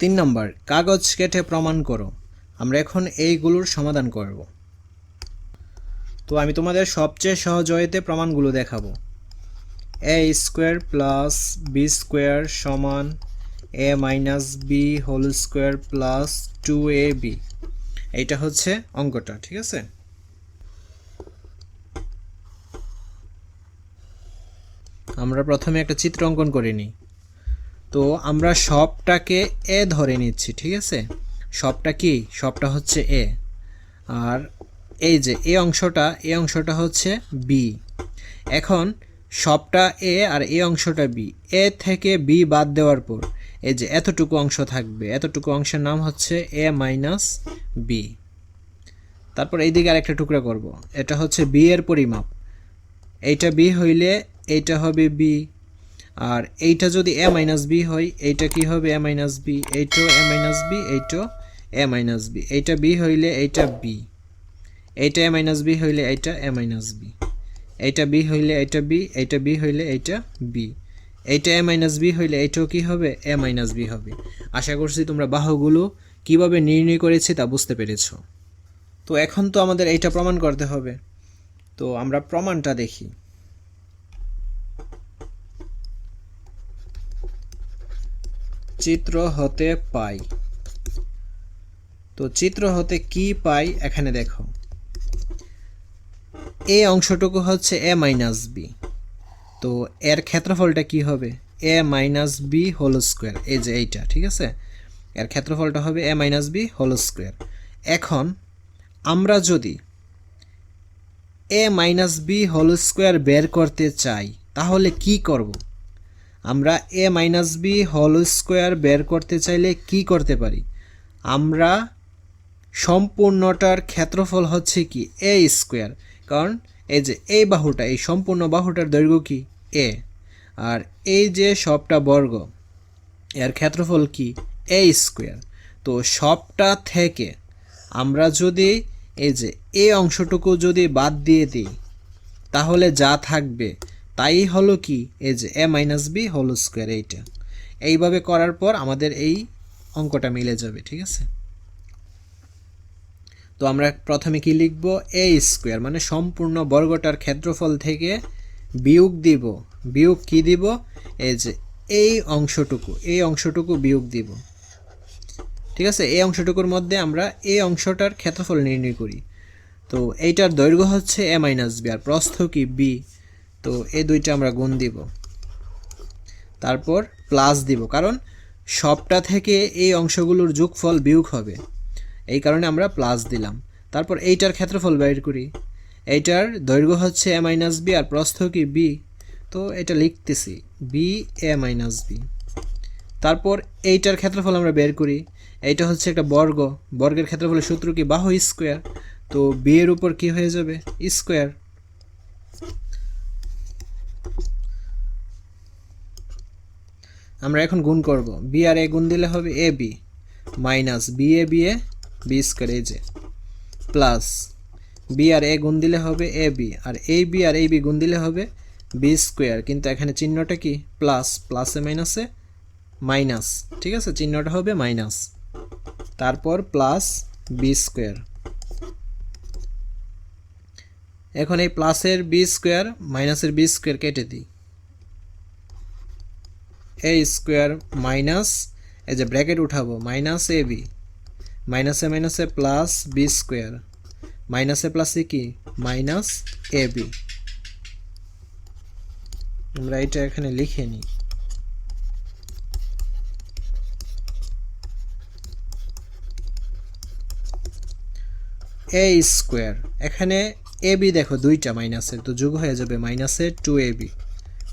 তিন নম্বর, কাগজ কেটে প্রমাণ করো। আমরা এখন এইগুলোর সমাধান করব। তো আমি তোমাদের সবচেয়ে সহজ প্রমাণগুলো দেখাবো। A square plus B square সমান A minus B whole square plus two A B এইটা হচ্ছে অঙ্কটা, ঠিক আছে? আমরা প্রথমে একটা চিত্র অঙ্কন করে নিই। তো আমরা সবটাকে এ ধরে নিচ্ছি, ঠিক আছে? সবটা কি? সবটা হচ্ছে এ। আর এই যে এ অংশটা এ অংশটা হচ্ছে বি। এখন সবটা এ আর এ অংশটা বি। এ থেকে বি বাদ দেওয়ার পর, এই যে এতটুকু অংশ থাকবে, এতটুকু অংশের নাম হচ্ছে এ মাইনাস বি। তারপর এইদিকে আরেকটা টুকরা করব। এটা হচ্ছে বি এর পরিমাপ। এইটা বি হইলে এইটা হবে বি। আর এইটা যদি এ মাইনাস বি হয়, এইটা কি হবে এ মাইনাস বি এইটাও এ মাইনাস বি এইটাও এ মাইনাস বি এইটা বি হইলে এইটা বি এইটা এ মাইনাস বি হইলে এইটা এ মাইনাস বি এইটা বি হইলে এইটা বি এইটা বি হইলে এইটা বি এইটা এ মাইনাস বি হইলে এইটাও কি হবে? এ মাইনাস বি হবে। আশা করছি তোমরা বাহুগুলো কীভাবে নির্ণয় করেছি তা বুঝতে পেরেছ। তো এখন তো আমাদের এইটা প্রমাণ করতে হবে। তো আমরা প্রমাণটা দেখি। চিত্র হতে পাই। তো চিত্র হতে কি পাই এখানে দেখো। এই অংশটুকু হচ্ছে এ মাইনাস বি। তো এর ক্ষেত্রফলটা কি হবে? A minus B whole square. এই যে এইটা, ঠিক আছে? এর ক্ষেত্রফলটা হবে A minus B whole square. এখন আমরা যদি A minus B whole square বের করতে চাই, তাহলে কি করব? আমরা A minus B whole square বের করতে চাইলে কি করতে পারি? আমরা সম্পূর্ণটার ক্ষেত্রফল হচ্ছে কি? এ স্কোয়ার কারণ এই যে এই বাহুটা, এই সম্পূর্ণ বাহুটার দৈর্ঘ্য কি? এ আর এই যে সবটা বর্গ, এর ক্ষেত্রফল কি? এ স্কোয়ার তো সবটা থেকে আমরা যদি এই যে এই অংশটুকু যদি বাদ দিয়ে দিই, তাহলে যা থাকবে তাই হলো কি? এই যে A minus B whole square এইটা। এইভাবে করার পর আমাদের এই অঙ্কটা মিলে যাবে, ঠিক আছে? তো আমরা প্রথমে কি লিখব? এ স্কোয়ার মানে সম্পূর্ণ বর্গটার ক্ষেত্রফল থেকে বিয়োগ দিব। বিয়োগ কি দিব? এই যে এই অংশটুকু এই অংশটুকু বিয়োগ দিব। ঠিক আছে? এই অংশটুকুর মধ্যে আমরা এই অংশটার ক্ষেত্রফল নির্ণয় করি। তো এইটার দৈর্ঘ্য হচ্ছে এ মাইনাস বি আর প্রস্থ কি? বি তো এই দুইটা আমরা গুণ দিব। তারপর প্লাস দিব, কারণ সবটা থেকে এই অংশগুলোর যোগফল বিয়োগ হবে। এই কারণে আমরা প্লাস দিলাম। তারপর এইটার ক্ষেত্রফল বের করি। এইটার দৈর্ঘ্য হচ্ছে এ মাইনাস বি আর প্রস্থ কি বি তো এটা লিখতেছি বি এ মাইনাস বি তারপর এইটার ক্ষেত্রফল আমরা বের করি। এইটা হচ্ছে একটা বর্গ। বর্গের ক্ষেত্রফলের সূত্র কি? বাহু স্কোয়ার তো বি এর উপর কি হয়ে যাবে? স্কোয়ার আমরা এখন গুণ করব। বি আর এ গুণ দিলে হবে A B minus B A B A B square এই যে প্লাস বি আর এ গুণ দিলে হবে এ বি আর এই বি আর এই বি গুণ দিলে হবে বি স্কোয়ার কিন্তু এখানে চিহ্নটা কি? প্লাস প্লাসে মাইনাসে মাইনাস ঠিক আছে? চিহ্নটা হবে মাইনাস তারপর প্লাস বি স্কোয়ার এখন এই প্লাসের বি স্কোয়ার মাইনাসের বি স্কোয়ার কেটে দিই। এ স্কোয়ার মাইনাস এই যে ব্র্যাকেট উঠাবো মাইনাস এ বি মাইনাসে মাইনাসে প্লাস বি স্কোয়ার মাইনাসে প্লাসে কি? মাইনাস এ বি আমরা এটা এখানে লিখে নিই। এ স্কোয়ার এখানে এ বি দেখো, দুইটা মাইনাসের তো যোগ হয়ে যাবে মাইনাসের টু এ বি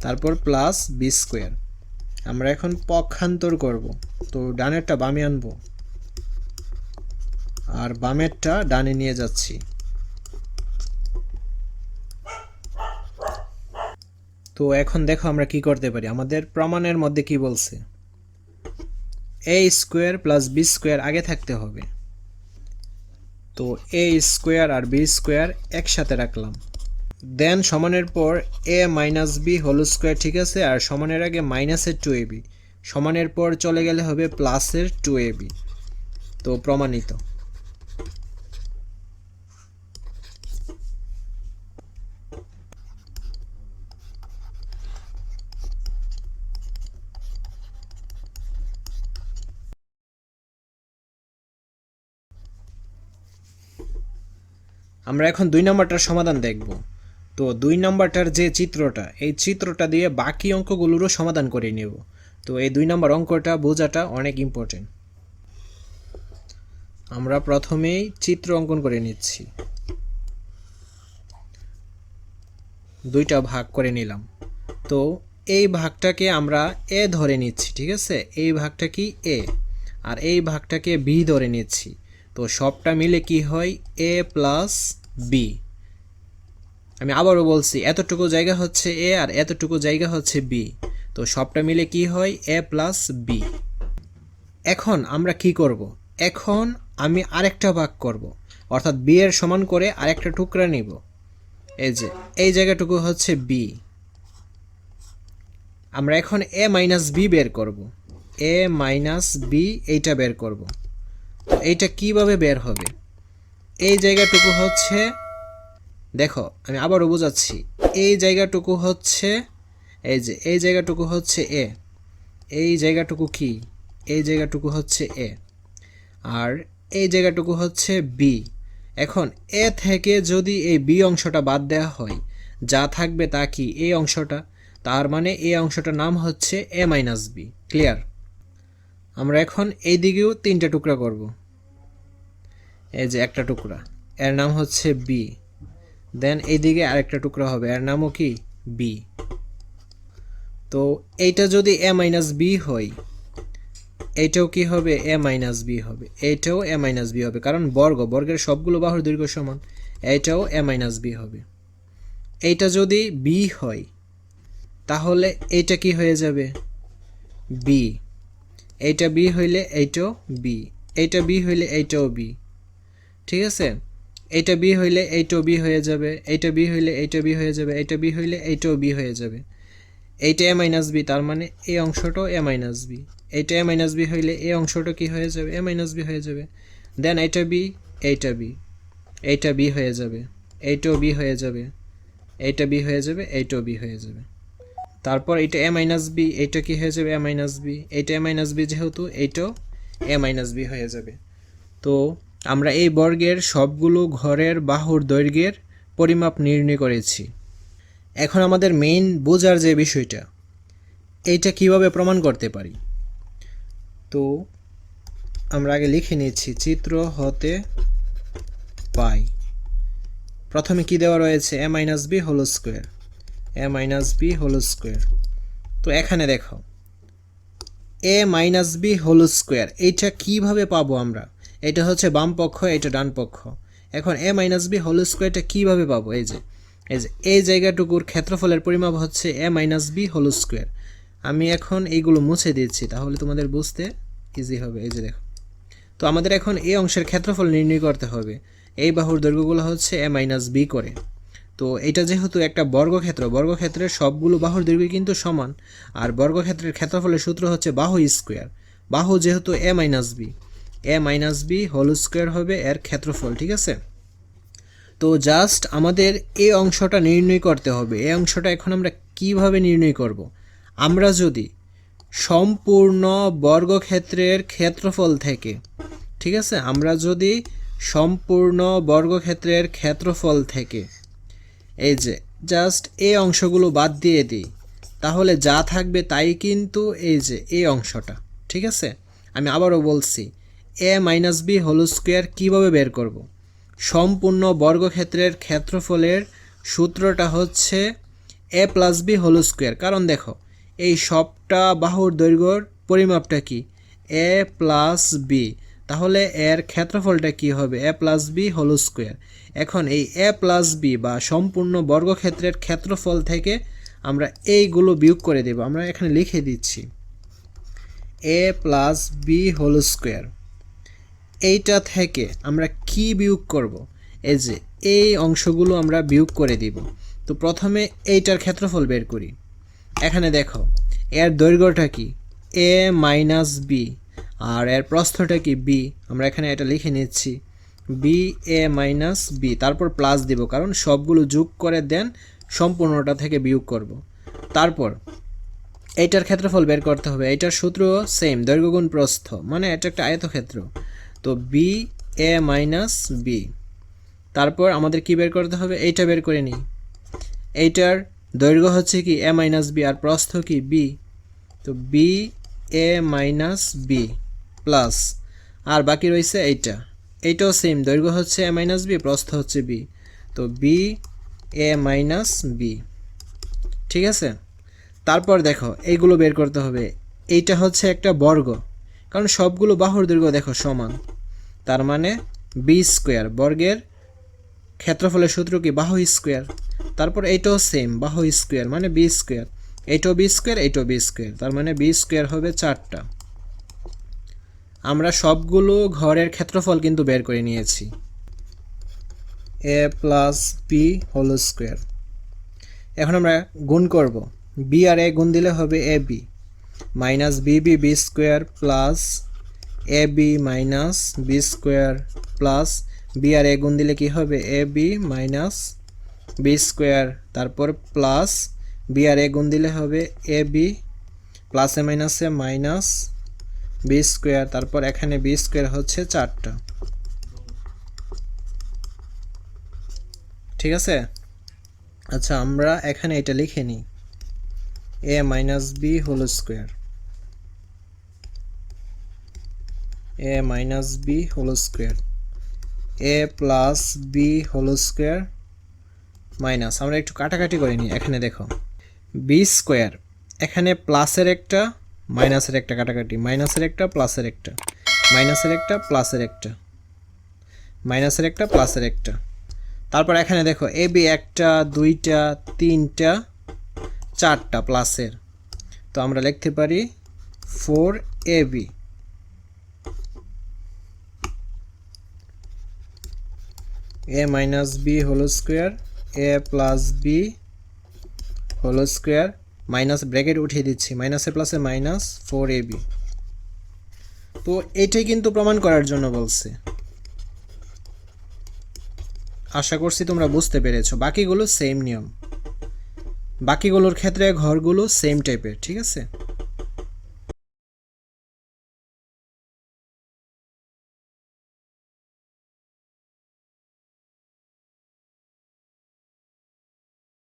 তারপর প্লাস বি স্কোয়ার আমরা এখন পক্ষান্তর করব। তো ডানেরটা বামে আনব। আর বামেরটা ডানে নিয়ে যাচ্ছি। তো এখন দেখো আমরা কি করতে পারি। আমাদের প্রমাণের মধ্যে কি বলছে? A square plus B square আগে থাকতে হবে। তো এ স্কোয়ার আর বি স্কোয়ার একসাথে রাখলাম। দেন সমানের পর A minus B whole square ঠিক আছে? আর সমানের আগে মাইনাসের টু এ বি সমানের পর চলে গেলে হবে প্লাসের টু এ বি তো প্রমাণিত। আমরা এখন দুই নম্বরটার সমাধান দেখব। তো দুই নম্বরটার যে চিত্রটা, এই চিত্রটা দিয়ে বাকি অঙ্কগুলোরও সমাধান করে নেব। তো এই দুই নম্বর অঙ্কটা বোঝাটা অনেক ইম্পর্টেন্ট আমরা প্রথমেই চিত্র অঙ্কন করে নিচ্ছি। দুইটা ভাগ করে নিলাম। তো এই ভাগটাকে আমরা এ ধরে নিচ্ছি, ঠিক আছে? এই ভাগটা কি এ? আর এই ভাগটাকে বি ধরে নিচ্ছি। তো সবটা মিলে কি হয়? A plus B. আমি আবারও বলছি, এতটুকু জায়গা হচ্ছে এ আর এতটুকু জায়গা হচ্ছে বি। তো সবটা মিলে কি হয়? A plus B. এখন আমরা কি করব? এখন আমি আরেকটা ভাগ করব। অর্থাৎ বি এর সমান করে আরেকটা টুকরা নিব। এই যে, এই জায়গাটুকু হচ্ছে বি। আমরা এখন এ মাইনাস বি বের করব। এ মাইনাস বি এইটা বের করব। তো এইটা কীভাবে বের হবে? এই জায়গাটুকু হচ্ছে দেখো, আমি আবারও বোঝাচ্ছি। এই জায়গাটুকু হচ্ছে, এই যে, এই জায়গাটুকু হচ্ছে এ। এই জায়গাটুকু কি? এই জায়গাটুকু হচ্ছে এ। আর এই জায়গাটুকু হচ্ছে বি। এখন, এ থেকে যদি এই বি অংশটা বাদ দেওয়া হয়, যা থাকবে তা কি এই অংশটা? তার মানে এই অংশটার নাম হচ্ছে এ মাইনাস বি। ক্লিয়ার? আমরা এখন এই দিকেও তিনটা টুকরা করব। এই যে একটা টুকরা, এর নাম হচ্ছে বি। দেন এইদিকে আরেকটা টুকরা হবে, এর নামও কি? বি তো এইটা যদি এ মাইনাস বি হয়, এইটাও কি হবে? এ মাইনাস বি হবে। এইটাও এ মাইনাস বি হবে, কারণ বর্গ, বর্গের সবগুলো বাহুর দৈর্ঘ্য সমান। এইটাও এ মাইনাস বি হবে। এইটা যদি বি হয়, তাহলে এইটা কি হয়ে যাবে? বি এইটা বি হইলে এইটাও বি এইটা বি হইলে এইটাও বি ঠিক আছে? এইটা বি হইলে এইটাও বি হয়ে যাবে, এইটা বি হইলে এইটা বি হয়ে যাবে, এইটা বি হইলে এইটাও বি হয়ে যাবে। এইটা এ মাইনাস বি, তার মানে এই অংশটাও এ মাইনাস বি। এইটা এ মাইনাস বি হইলে এই অংশটা কি হয়ে যাবে? এ মাইনাস বি হয়ে যাবে। দেন এইটা বি এইটা বি। এইটা বি হয়ে যাবে, এইটাও বি হয়ে যাবে, এইটা বি হয়ে যাবে, এইটাও বি হয়ে যাবে। তারপর এটা এ মাইনাস বি, এইটা কি হয়ে যাবে? A minus B. এইটা এ মাইনাস বি যেহেতু, এইটাও এ মাইনাস বি হয়ে যাবে। তো আমরা এই বর্গের সবগুলো ঘরের বাহুর দৈর্ঘ্যের পরিমাপ নির্ণয় করেছি। এখন আমাদের মেইন বোঝার যে বিষয়টা, এইটা কীভাবে প্রমাণ করতে পারি? তো, আমরা আগে লিখে নিচ্ছি চিত্র হতে পাই। প্রথমে কি দেওয়া রয়েছে? A minus B whole square A minus B whole square তো এখানে দেখো A minus B whole square এইটা কীভাবে পাবো আমরা? এটা হচ্ছে বাম পক্ষ, এটা ডান পক্ষ। এখন এ মাইনাস বি হোল স্কোয়ারটা কীভাবে পাবো? এই যে এই যে, এই জায়গাটুকুর ক্ষেত্রফলের পরিমাপ হচ্ছে A minus B whole square আমি এখন এইগুলো মুছে দিচ্ছি, তাহলে তোমাদের বুঝতে ইজি হবে। এই যে দেখো, তো আমাদের এখন এই অংশের ক্ষেত্রফল নির্ণয় করতে হবে। এই বাহুর দৈর্ঘ্যগুলো হচ্ছে এ মাইনাস বি করে। তো এটা যেহেতু একটা বর্গক্ষেত্র, বর্গক্ষেত্রের সবগুলো বাহুর দৈর্ঘ্য কিন্তু সমান, আর বর্গক্ষেত্রের ক্ষেত্রফলের সূত্র হচ্ছে বাহু স্কোয়ার বাহু যেহেতু A minus B A minus B whole square হবে এর ক্ষেত্রফল, ঠিক আছে? তো জাস্ট আমাদের এই অংশটা নির্ণয় করতে হবে। এই অংশটা এখন আমরা কীভাবে নির্ণয় করব? আমরা যদি সম্পূর্ণ বর্গক্ষেত্রের ক্ষেত্রফল থেকে, ঠিক আছে? আমরা যদি সম্পূর্ণ বর্গক্ষেত্রের ক্ষেত্রফল থেকে এই যে জাস্ট এই অংশগুলো বাদ দিয়ে দিই, তাহলে যা থাকবে তাই কিন্তু এই যে এই অংশটা, ঠিক আছে? আমি আবারও বলছি A minus B whole square কীভাবে বের করব। সম্পূর্ণ বর্গক্ষেত্রের ক্ষেত্রফলের সূত্রটা হচ্ছে A plus B whole square. কারণ দেখো, এই সবটা বাহুর দৈর্ঘ্যর পরিমাপটা কি? A plus B. তাহলে এর ক্ষেত্রফলটা কি হবে? A plus B whole square. এখন এই এ প্লাস বি বা সম্পূর্ণ বর্গক্ষেত্রের ক্ষেত্রফল থেকে আমরা এইগুলো বিয়োগ করে দেব। আমরা এখানে লিখে দিচ্ছি। A plus B whole square. এইটা থেকে আমরা কি বিয়োগ করব? এই যে, এই অংশগুলো আমরা বিয়োগ করে দিব। তো প্রথমে এইটার ক্ষেত্রফল বের করি। এখানে দেখো, এর দৈর্ঘ্যটা কি? এ মাইনাস বি আর এর প্রস্থটা কি? বি আমরা এখানে এটা লিখে নিচ্ছি। বি এ মাইনাস বি তারপর প্লাস দিব, কারণ সবগুলো যোগ করে দেন সম্পূর্ণটা থেকে বিয়োগ করব। তারপর, এইটার ক্ষেত্রফল বের করতে হবে। এইটার সূত্র সেম দৈর্ঘ্য গুণ প্রস্থ। মানে এটা একটা আয়তক্ষেত্র। তো বি এ মাইনাস বি তারপর আমাদের কি বের করতে হবে? এইটা বের করে নিই। এইটার দৈর্ঘ্য হচ্ছে কি? এ মাইনাস বি আর প্রস্থ কি? বি তো B A minus B plus আর বাকি রয়েছে এইটা। এইটাও সেম দৈর্ঘ্য হচ্ছে এ মাইনাস বি প্রস্থ হচ্ছে বি তো বি এ মাইনাস বি ঠিক আছে? তারপর দেখো, এইগুলো বের করতে হবে। এইটা হচ্ছে একটা বর্গ। কারণ সবগুলো বাহুর দৈর্ঘ্য দেখো সমান। তার মানে বি স্কোয়ার বর্গের ক্ষেত্রফলের সূত্র কি? বাহু স্কোয়ার তারপর এইটাও সেম বাহু স্কোয়ার মানে বি স্কোয়ার এইটাও বি স্কোয়ার এইটাও বি স্কোয়ার তার মানে বি স্কোয়ার হবে চারটা। আমরা সবগুলো ঘরের ক্ষেত্রফল কিন্তু বের করে নিয়েছি। A plus B whole square এখন আমরা গুণ করব। বি আর এ গুণ দিলে হবে A B minus B B B square plus A B minus B square plus B R A গুণ দিলে কি হবে? A B minus B square তারপর প্লাস বি আর এ গুণ দিলে হবে এ বি প্লাসে মাইনাসে মাইনাস বি স্কোয়ার তারপর এখানে বি স্কোয়ার হচ্ছে চারটা। ঠিক আছে? আচ্ছা আমরা এখানে এটা লিখে নিই। A minus B whole square A minus B whole square A plus B whole square minus আমরা একটু কাটাকাটি করে নিই এখানে দেখো। বি স্কোয়ার এখানে প্লাসের একটা মাইনাসের একটা কাটাকাটি। মাইনাসের একটা প্লাসের একটা। মাইনাসের একটা প্লাসের একটা। মাইনাসের একটা প্লাসের একটা। তারপর এখানে দেখো এ বি একটা, দুইটা, তিনটা চারটা প্লাসের। তো আমরা লিখতে পারি four A B. A minus B whole square, A plus B whole square, minus bracket উঠিয়ে দিচ্ছি, মাইনাসে প্লাসে মাইনাস ফোর এ বি। তো এটাই কিন্তু প্রমাণ করার জন্য বলছে। আশা করছি তোমরা বুঝতে পেরেছ। বাকিগুলো সেম নিয়ম। বাকিগুলোর ক্ষেত্রে ঘরগুলো সেম টাইপের ঠিক আছে?